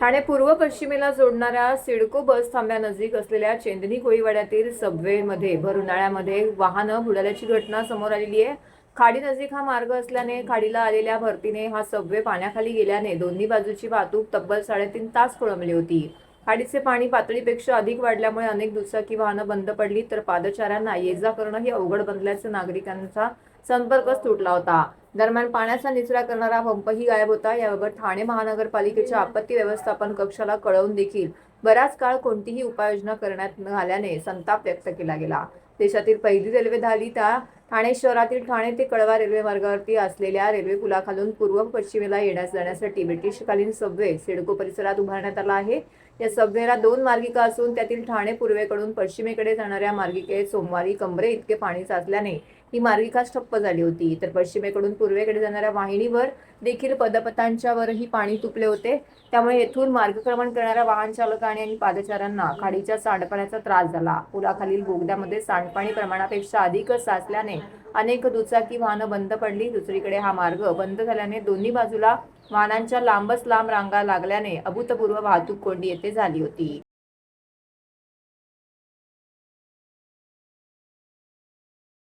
ठाणे पूर्व पश्चिमेला जोडणाऱ्या सिडको बस थांब्यानजीक असलेल्या चेंदनी कोळीवाड्यातील सबवेमध्ये भर उन्हाळ्यामध्ये वाहनं बुडाल्याची घटना समोर आलेली आहे. खाडीनजीक हा मार्ग असल्याने खाडीला आलेल्या भरतीने हा सबवे पाण्याखाली गेल्याने दोन्ही बाजूची वाहतूक तब्बल साडेतीन तास खोळंबली होती. खाडीचे पाणी पातळीपेक्षा अधिक वाढल्यामुळे अनेक दुचाकी वाहनं बंद पडली तर पादचाऱ्यांना ये जा करणंही अवघड बनल्याचं नागरिकांचा संपर्कच तुटला होता. दरम्यान पाण्याचा निचरा करणारा पंपही गायब होता. याबाबत ठाणे महानगरपालिकेच्या आपत्ती व्यवस्थापन कक्षाला कळवून देखील बराच काळ कोणतीही उपाययोजना करण्यात न आल्याने संताप व्यक्त केला गेला. देशातील पहिली रेल्वे झाली त्या ठाणे शहरातील ठाणे ते कळवा रेल्वे मार्गावरती असलेल्या रेल्वे पुलाखालून पूर्व पश्चिमेला येण्यास जाण्यासाठी ब्रिटिशकालीन सबवे सिडको परिसरात उभारण्यात आला आहे. या सबवेला दोन मार्गिका असून त्यातील ठाणे पूर्वेकडून पश्चिमेकडे जाणाऱ्या मार्गिकेत सोमवारी कमरे इतके पाणी साचल्याने ही मार्गिका ठप्प झाली होती. तर पश्चिमेकडून पूर्वेकडे जाणाऱ्या वाहिनीवर देखील पदपथांच्यावरही पाणी तुपले होते. त्यामुळे येथून मार्गक्रमण करणाऱ्या वाहन चालकांनी आणि पादचाऱ्यांना खाडीच्या सांडपाण्याचा त्रास झाला. पुलाखालील बोगद्यामध्ये सांडपाणी प्रमाणापेक्षा अधिकच साचल्याने अनेक दुचाकी वाहनं बंद पडली. दुसरीकडे हा मार्ग बंद झाल्याने दोन्ही बाजूला वाहनांच्या लांबच लांब रांगा लागल्याने अभूतपूर्व वाहतूक कोंडी येथे झाली होती.